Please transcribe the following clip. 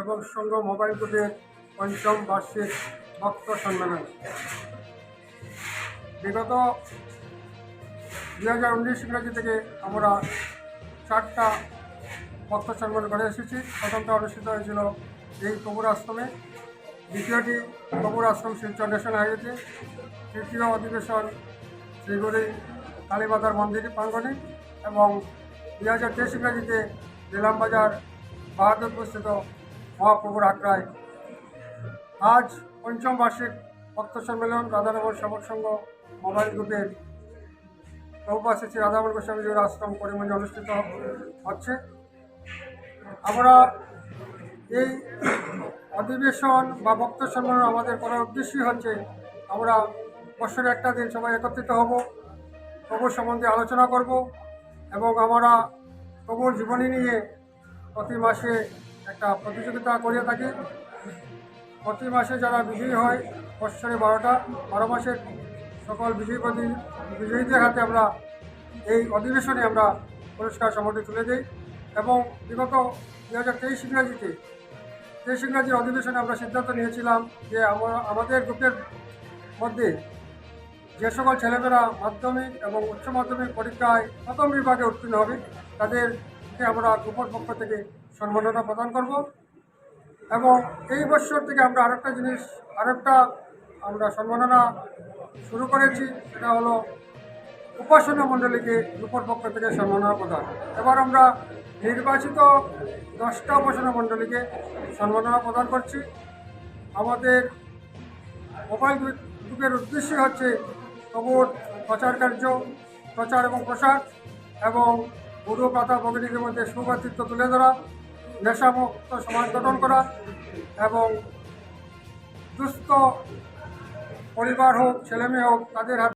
সেবক সংঘ মোবাইল গ্রুপের পঞ্চম বার্ষিক ভক্ত সম্মেলন। বিগত দুই হাজার উনিশ ইংরাজি থেকে আমরা চারটা ভক্ত সম্মেলন করে এসেছি। প্রথমটা অনুষ্ঠিত হয়েছিল এই কবুর আশ্রমে দ্বিতীয়টি কবুর আশ্রম শিলচর ন্যাশনাল হাইওয়েতে। তৃতীয় অধিবেশন শ্রীগুড়ি কালীমাতার মন্দির প্রাঙ্গণে এবং দুই হাজার তেইশ ইংরাজিতে নিলামবাজার বাহাদুরপুরস্থিত মহাপ্রভুর আগ্রায় আজ পঞ্চম বার্ষিক ভক্ত সম্মেলন রাধারমন সেবক সংঘ মোবাইল গ্রুপের প্রভুপাত শ্রী রাধারমন গোস্বামীজির আশ্রম করিমগঞ্জে অনুষ্ঠিত হচ্ছে। আমরা এই অধিবেশন বা বক্ত সম্মেলন আমাদের করার উদ্দেশ্যই হচ্ছে, আমরা বছরে একটা দিন সবাই একত্রিত হব প্রভুর সম্বন্ধে আলোচনা করব এবং আমরা প্রভুর জীবনী নিয়ে প্রতি মাসে একটা প্রতিযোগিতা করে থাকি। প্রতি মাসে যারা বিজয়ী হয়, বৎসরে বারোটা, বারো মাসের সকল বিজয়ী প্রতি বিজয়ীদের হাতে আমরা এই অধিবেশনে আমরা পুরস্কার সমর্থি তুলে দিই এবং বিগত দু হাজার তেইশ ইংরাজিতে তেইশ ইংরাজির অধিবেশনে আমরা সিদ্ধান্ত নিয়েছিলাম যে আমরা আমাদের গ্রুপের মধ্যে যে সকল ছেলেমেয়েরা মাধ্যমিক এবং উচ্চ মাধ্যমিক পরীক্ষায় প্রথম বিভাগে উত্তীর্ণ হবে তাদেরকে আমরা গ্রুপের পক্ষ থেকে সম্মাননা প্রদান করব। এবং এই বছর থেকে আমরা আরেকটা জিনিস, আরেকটা আমরা সম্মাননা শুরু করেছি, সেটা হলো উপাসনা মণ্ডলীকে গ্রুপের পক্ষ থেকে সম্মাননা প্রদান। এবার আমরা নির্বাচিত দশটা উপাসনা মণ্ডলীকে সম্মাননা প্রদান করছি। আমাদের মোবাইল গ্রুপের উদ্দেশ্য হচ্ছে খবর প্রচার কার্য, প্রচার এবং প্রসার এবং গুরু পাতা প্রকৃতির মধ্যে সুভাতৃত্ব তুলে ধরা, নেশামুক্ত সমাজ গঠন করা এবং দুস্থ পরিবার হোক, ছেলেমেয়ে হোক, তাদের হাতে